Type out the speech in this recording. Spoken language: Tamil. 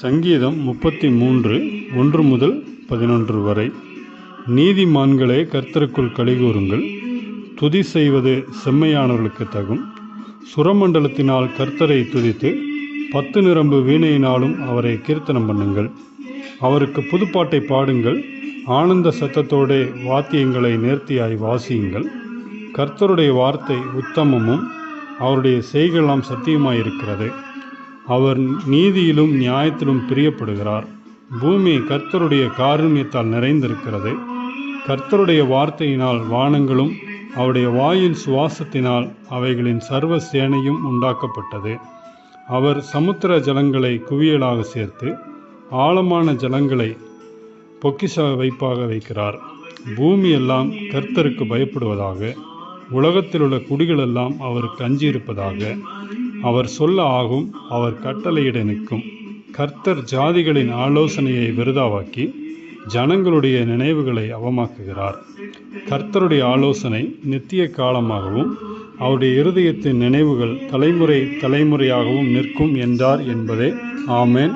சங்கீதம் முப்பத்தி மூன்று ஒன்று முதல் பதினொன்று வரை. நீதிமான்களே கர்த்தருக்குள் கலிகூறுங்கள் துதி செய்வது செம்மையானவர்களுக்கு தகும். சுரமண்டலத்தினால் கர்த்தரை துதித்து பத்து நிரம்பு வீணையினாலும் அவரை கீர்த்தனம் பண்ணுங்கள். அவருக்கு புதுப்பாட்டை பாடுங்கள். ஆனந்த சத்தத்தோடே வாத்தியங்களை நேர்த்தியாய் வாசியுங்கள். கர்த்தருடைய வார்த்தை உத்தமமும் அவருடைய செய்கெல்லாம் சத்தியமாயிருக்கிறது. அவர் நீதியிலும் நியாயத்திலும் பிரியப்படுகிறார். பூமி கர்த்தருடைய காருண்யத்தால் நிறைந்திருக்கிறது. கர்த்தருடைய வார்த்தையினால் வானங்களும் அவருடைய வாயின் சுவாசத்தினால் அவைகளின் சர்வ சேனையும் உண்டாக்கப்பட்டது. அவர் சமுத்திர ஜலங்களை குவியலாக சேர்த்து ஆழமான ஜலங்களை பொக்கிஷ வைப்பாக வைக்கிறார். பூமி எல்லாம் கர்த்தருக்கு பயப்படுவதாக உலகத்தில் உள்ள குடிகளெல்லாம் அவருக்கு அஞ்சியிருப்பதாக அவர் சொல்ல ஆகும் அவர் கட்டளையிட நிற்கும். கர்த்தர் ஜாதிகளின் ஆலோசனையை விருதாவாக்கி ஜனங்களுடைய நினைவுகளை அவமாக்குகிறார். கர்த்தருடைய ஆலோசனை நித்திய காலமாகவும் அவருடைய இருதயத்தின் நினைவுகள் தலைமுறை தலைமுறையாகவும் நிற்கும் என்றார் என்பதே. ஆமேன்.